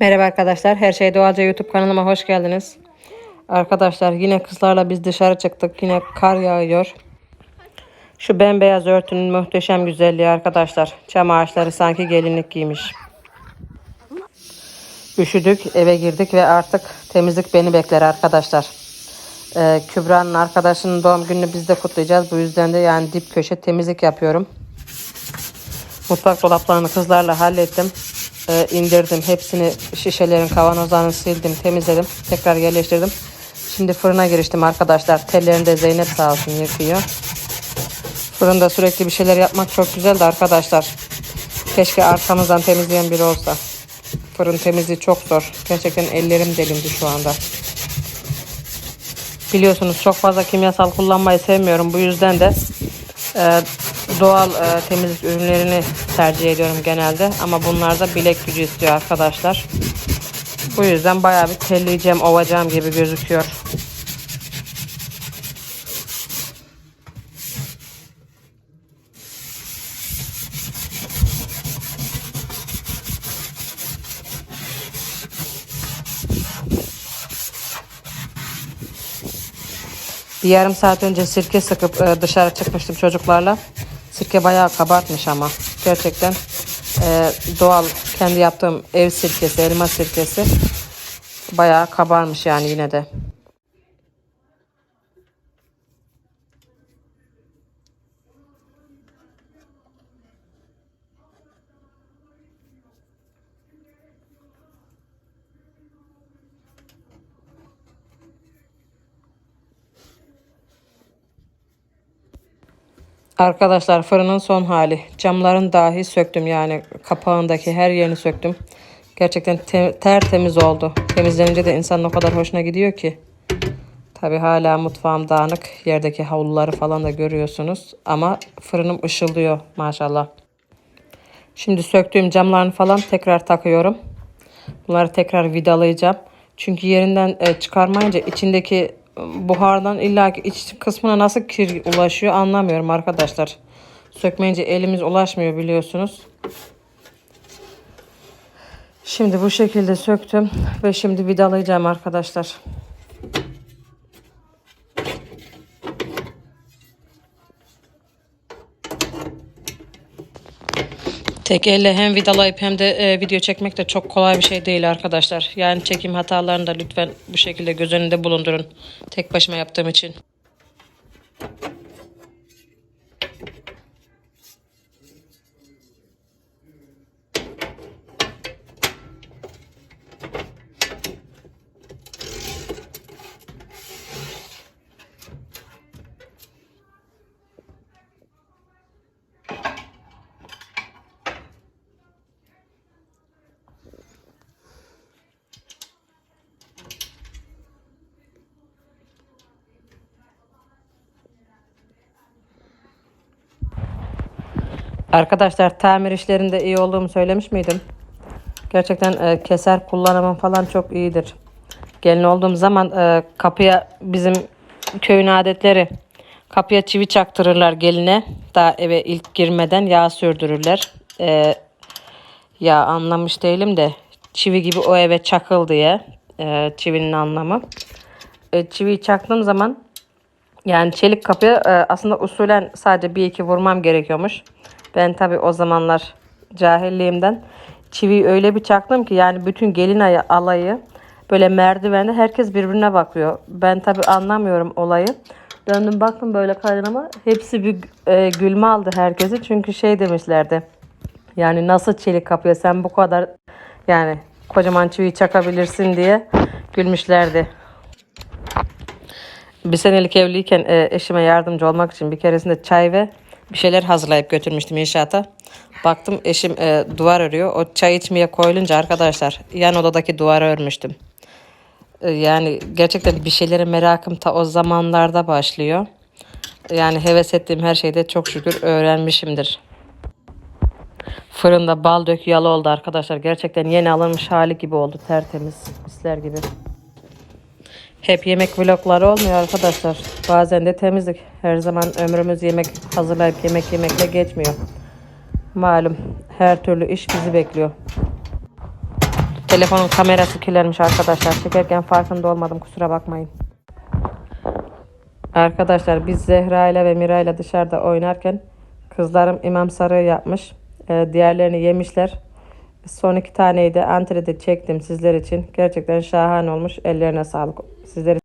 Merhaba arkadaşlar. Her şey doğalca YouTube kanalıma hoş geldiniz. Arkadaşlar yine kızlarla biz dışarı çıktık. Yine kar yağıyor. Şu bembeyaz örtünün muhteşem güzelliği arkadaşlar. Çam ağaçları sanki gelinlik giymiş. Üşüdük, eve girdik ve artık temizlik beni bekler arkadaşlar. Ee, Kübra'nın arkadaşının doğum gününü biz de kutlayacağız. Bu yüzden de yani dip köşe temizlik yapıyorum. Mutfak dolaplarını kızlarla hallettim. Ee, indirdim. Hepsini şişelerin kavanozlarını sildim, temizledim. Tekrar yerleştirdim. Şimdi fırına giriştim arkadaşlar. Tellerini de Zeynep sağ olsun yıkıyor. Fırında sürekli bir şeyler yapmak çok güzeldi arkadaşlar. Keşke arkamızdan temizleyen biri olsa. Fırın temizliği çok zor. Gerçekten ellerim delindi şu anda. Biliyorsunuz çok fazla kimyasal kullanmayı sevmiyorum. Bu yüzden de e, doğal e, temizlik ürünlerini tercih ediyorum genelde. Ama bunlar da bilek gücü istiyor arkadaşlar. Bu yüzden bayağı bir telleyeceğim, ovacağım gibi gözüküyor. Bir yarım saat önce sirke sıkıp e, dışarı çıkmıştım çocuklarla. Sirke bayağı kabartmış ama. Gerçekten e, doğal kendi yaptığım ev sirkesi, elma sirkesi bayağı kabarmış yani yine de. Arkadaşlar fırının son hali. Camların dahi söktüm yani kapağındaki her yerini söktüm. Gerçekten te- tertemiz oldu. Temizlenince de insanın o kadar hoşuna gidiyor ki. Tabi hala mutfağım dağınık. Yerdeki havluları falan da görüyorsunuz. Ama fırınım ışıldıyor maşallah. Şimdi söktüğüm camlarını falan tekrar takıyorum. Bunları tekrar vidalayacağım. Çünkü yerinden e, çıkarmayınca içindeki buhardan illa ki iç kısmına nasıl kir ulaşıyor anlamıyorum arkadaşlar. Sökmeyince elimiz ulaşmıyor biliyorsunuz. Şimdi bu şekilde söktüm ve şimdi vidalayacağım arkadaşlar. Tek elle hem vidalayıp hem de e, video çekmek de çok kolay bir şey değil arkadaşlar. Yani çekim hatalarını da lütfen bu şekilde göz önünde bulundurun. Tek başıma yaptığım için. Arkadaşlar tamir işlerinde iyi olduğumu söylemiş miydim? Gerçekten e, keser kullanımım falan çok iyidir. Gelin olduğum zaman e, kapıya bizim köyün adetleri kapıya çivi çaktırırlar geline. Daha eve ilk girmeden yağ sürdürürler. E, ya anlamış değilim de çivi gibi o eve çakıl diye e, çivinin anlamı. E, çiviyi çaktığım zaman yani çelik kapıya e, aslında usulen sadece bir iki vurmam gerekiyormuş. Ben tabi o zamanlar cahilliğimden çiviyi öyle bir çaktım ki yani bütün gelin ayı, alayı böyle merdivende herkes birbirine bakıyor. Ben tabi anlamıyorum olayı. Döndüm baktım böyle kaynama hepsi bir e, gülme aldı herkesi. Çünkü şey demişlerdi. Yani nasıl çelik kapıya sen bu kadar yani kocaman çiviyi çakabilirsin diye gülmüşlerdi. Bir senelik evliyken e, eşime yardımcı olmak için bir keresinde çay ve bir şeyler hazırlayıp götürmüştüm inşaata. Baktım eşim e, duvar örüyor. O çay içmeye koyulunca arkadaşlar yan odadaki duvarı örmüştüm. E, yani gerçekten bir şeylere merakım ta o zamanlarda başlıyor. Yani heves ettiğim her şeyde çok şükür öğrenmişimdir. Fırında bal dök yalı oldu arkadaşlar. Gerçekten yeni alınmış hali gibi oldu. Tertemiz, misler gibi. Hep yemek vlogları olmuyor arkadaşlar. Bazen de temizlik. Her zaman ömrümüz yemek hazırlayıp yemek yemekle geçmiyor. Malum her türlü iş bizi bekliyor. Telefonun kamerası kirlenmiş arkadaşlar. Çekerken farkında olmadım kusura bakmayın. Arkadaşlar biz Zehra ile ve Mira ile dışarıda oynarken kızlarım imam sarığı yapmış. Ee, diğerlerini yemişler. Son iki taneyi de antrede çektim sizler için. Gerçekten şahane olmuş. Ellerine sağlık. Sizleri